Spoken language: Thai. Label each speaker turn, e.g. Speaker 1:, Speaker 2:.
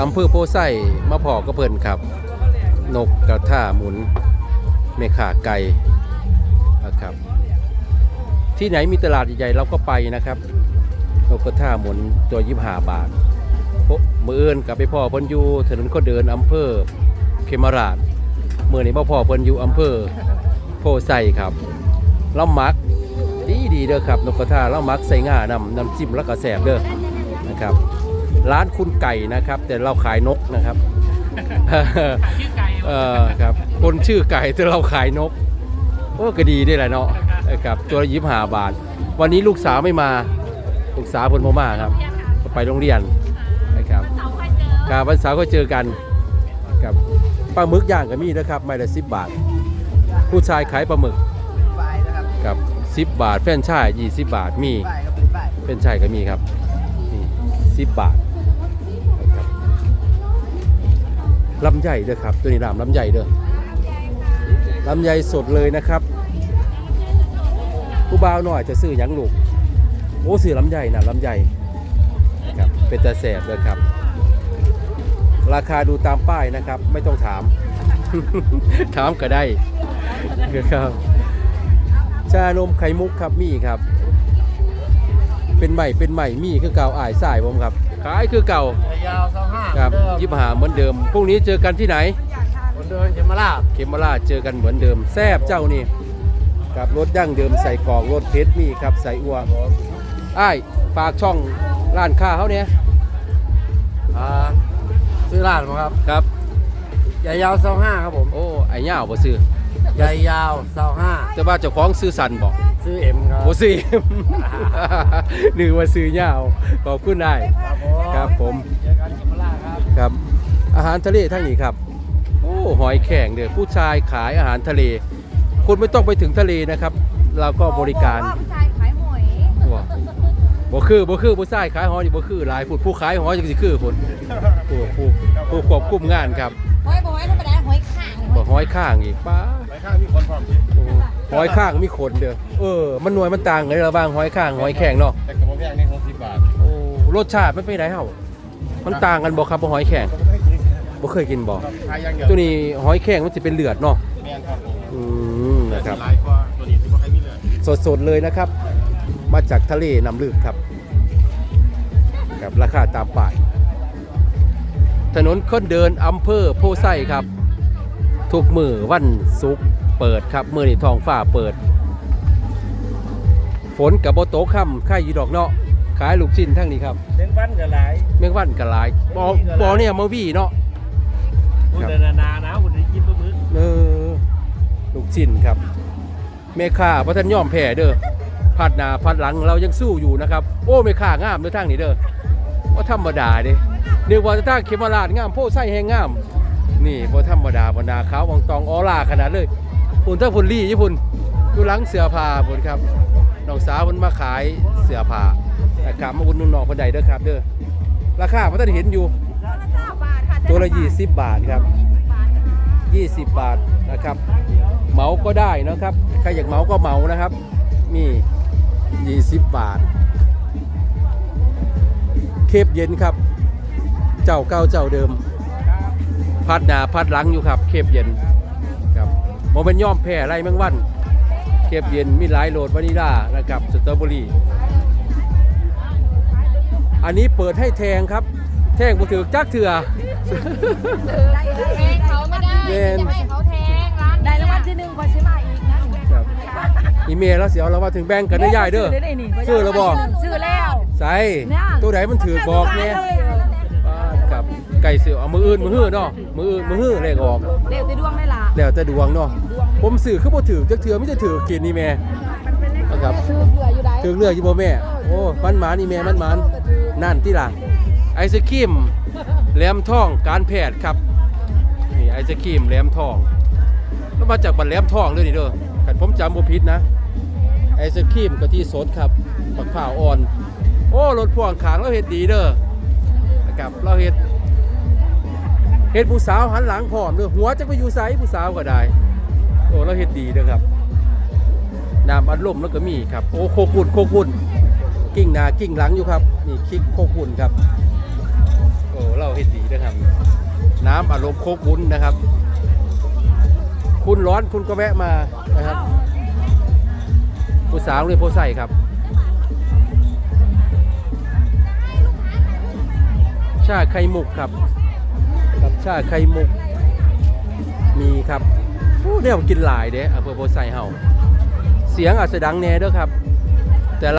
Speaker 1: อำเภอโพไซมาพอกระเพิ่นครับ นกกระท่าหมุนเมขาไก่นะครับ ที่ไหนมีตลาดใหญ่ๆเราก็ไปนะครับนกกระท่าหมุนตัวยิบหาบาทโพมืออื่นกับไปพ่อเพิ่นอยู่ถนนคนเดินอำเภอเคมราชเมื่อนี้มาพ่อเพิ่นอยู่อำเภอโพไซครับเรามักดีดีเด้อครับนกกระท่าเรามักใส่ง่านำน้ำจิ้มแล้วก็แสบเด้อนะครับ ร้านคุณไก่นะครับ แต่เราขายนกนะครับ
Speaker 2: ชื่อไก่
Speaker 1: เออครับ คนชื่อไก่แต่เราขายนกโอ้ก็ดีด้วยแหละเนาะครับตัวละยิบหาบาท วันนี้ลูกสาวไม่มาลูกสาวเพนพ่มาครับก็ไปโรงเรียนนะครับครับวันเสาร์ก็เจอกันครับปลาหมึกย่างก็มีนะครับไม่ละสิบบาท ผู้ชายขายปลาหมึก
Speaker 3: ป้ายนะครับ
Speaker 1: กับสิบบาท แฟรนไชายยี่สิบบาทมี
Speaker 3: ป้ายครับเป็นป้าย
Speaker 1: เป็นไชายก็มีครับนี่สิบบาท ลำใหญ่เด้อครับ ตัวนี้รามลำใหญ่เด้อลำใหญ่สดเลยนะครับ ผู้บ่าวหน่อยจะซื้อยังลูกโอ้ซื้อลำใหญ่นะลำใหญ่ครับเป็นตาแสบเลยครับ ราคาดูตามป้ายนะครับ ไม่ต้องถาม ถามก็ได้ครับชานมไข่มุกครับมีครับ เป็นใหม่เป็นใหม่มีคือเก่าอายสายผมครับ ขายคือเก่า
Speaker 3: ยาวสองห้า
Speaker 1: ครับยิบหาเหมือนเดิม พรุ่งนี้เจอกันที่ไหน
Speaker 3: คนเดินจะมาลาบ
Speaker 1: เขมราชเจอกันเหมือนเดิม แซบเจ้านี่กับรถดั้งเดิมใส่กล่องรถเพชรมีครับ ใส่อัวอ้ายฝากช่องร้านค้าเขาเนี่ย
Speaker 3: อ่าซื้อร้านมาครับ
Speaker 1: ครับ
Speaker 3: ใหญ่ยาวสองห้าครับผม
Speaker 1: โอ้ไอ้เหย่าบ่ซื้อ
Speaker 3: ใหญ่ยาวสองห้า
Speaker 1: แต่ว่าเจ้าของซื้อสันบอก
Speaker 3: ซื้อเอ็มครับ
Speaker 1: บ่ซื้อนึกว่าซื้อเหย่าขอบคุณได้
Speaker 3: ครับผม
Speaker 1: ครับผม
Speaker 3: เจอกันที่มาลาบครับ
Speaker 1: ครับ อาหารทะเลทั้งนี้ครับ โอ้หอยแข็งเด้อผู้ชายขายอาหารทะเล คุณไม่ต้องไปถึงทะเลนะครับ เราก็บริการ
Speaker 4: ผู้ชายขายหอย
Speaker 1: บ่บ่คือบ่คือผู้ชายขายหอยนี่บ่คือหลายผู้ผู้ขายหอยจังสิคือพุ่นผู้ผู้ผู้ควบคุมงานครับ
Speaker 4: หอยบ่หอยธรรมดาหอยข่าง
Speaker 1: บ่หอยข้างอีกป้า
Speaker 5: ไปข้างมีคนพร้อมสิ
Speaker 1: โอ้ หอยข้างมีขนเด้อเออมันหน่วยมันต่างกันระหว่างหอยข้างหอยแข็งเนาะ
Speaker 5: แต่กระบอกแพงนี่หกสิบบาท
Speaker 1: โอ้รสชาติมันเป็นไดเฮามันต่างกันบ่ครับบ่หอยแข็ง
Speaker 5: ก็ไม่ให้กิน
Speaker 1: บ่เคยกินบ่
Speaker 5: ครับขายอย่างเดียว
Speaker 1: ตัวนี้หอยแข็งมันสิเป็นเลือดเนาะ
Speaker 5: แม่นครับผม
Speaker 1: อืมนะครับ
Speaker 5: หลายกว่าตัวนี้ที่บ่ให้มีเหลือ
Speaker 1: สดๆเลยนะครับ มาจากทะเลน้ำลึกครับกับราคาตามป้ายถนนคนเดินอำเภอโพไซครับ ทุกมือวันศุกร์ เปิดครับมือนี่ทองฟ้าเปิด ฝนกับโบโตกค่ำค่ายยีดอกเนาะขายลูกชิ้นทั้งนี้ครับ
Speaker 3: เล่นวันกับหลาย
Speaker 1: เมืองวันกับหลายบอบอเนี่ยมาวี่เนาะ
Speaker 3: คุณเดินนานะคุณได้กินปลาหมึก
Speaker 1: เออลูกชิ้นครับเมค่าพระท่านย่อมแผ่เด้อพัดหนาพัดหลังเรายังสู้อยู่นะครับ โอ้เมค่างามเด้อทางนี้เด้อว่าธรรมดาเด้เรียกว่าทางเขมราชงามโพไส้แหงงาม นี่พอธรรมดาบรรดาขาววังตองออร่าขนาดเลย พุ่นถ้าพุ่นลี่ญี่ปุ่นอยู่หลังเสือผ้าพุ่นครับน้องสาวมันมาขายเสือผ้านะครับมาอุ่นนุ่นน้องคนใดเด้อครับเด้อราคาพระท่านเห็นอยู่ ตัวละ20บบาทครับ20บบาทนะครับเหมาก็ได้นะครับใครอยากเหมาก็เหมานะครับมี20บบาท เคปเย็นครับ เจ้าเก่าเจ้าเดิม พัดหนาพัดหลังอยู่ครับ เคปเย็น โมเป็นย่อมแพร่ไรแมงวันเคปเย็นมีหลายโหลดวานิลานะครับสตรอเบอรี่อันนี้เปิดให้แทงครับ แทงบ่ถือจักเถื่อ
Speaker 4: แทงเขาไม่ได้
Speaker 1: เย็น
Speaker 4: จะให้เขาแทงร้านได้รางวัลที่หนึ่งกว่าใช่ไหมอีกนะครับ
Speaker 1: อีเมลแล้วเสียวเรามาถึงแบงก์กันได้ย่ายเด้อซื้อแล้วบอก
Speaker 4: ซื้อแล้ว
Speaker 1: ใส่ตัวไหนมันถือบอกเนี่ยบ้าน ครับไก่เสือเอามืออื่นมือฮื้อเนาะมืออื่นมือฮื้อเลขออก
Speaker 4: เร็วจะดวงได้ละ
Speaker 1: แล้วแต่ดวงเนาะผมสื่อคือบ่ถือจักเถื่อไม่จะถือกินนี่แม่นะครับ
Speaker 4: ซื้อเผื่ออยู่ได้
Speaker 1: ถือเลือกอยู่บ่แม่ โอ้มันหมานนี่แม่มันหมานนั่นที่ล่ะไอศครีมแหลมทองการแพทย์ครับนี่ไอศครีมแหลมทองแล้วมาจากบันแหลมทองเลยนี่เด้อคันผมจำบ่ผิดนะไอศครีมกะทิสดครับผักผ่าวอ่อน โอ้รถพ่วงขางเราเฮ็ดดีเด้อนะครับเราเฮ็ด เฮ็ดผู้สาวหันหลังพร้อมเด้อหัวจะไปอยู่ไสผู้สาวก็ได้ โอ้เราเฮ็ดดีเด้อครับน้ำอัดลมแล้วก็มีครับ โอ้โคกุนโคกุนกิ้งหน้ากิ้งหลังอยู่ครับ นี่คลิกโคกุนครับ โอ้เราเฮ็ดดีเด้อครับ น้ำอารมณ์โคกุนนะครับ คุณร้อนคุณก็แวะมานะครับ ผู้สาวเรียนโพไซครับชาไข่มุกครับ ชาไข่มุก มีครับเนี่ยผมกินหลายเด้อำเภอโพไซเฮาเสียงอาจจะดังแน่เด้อครับ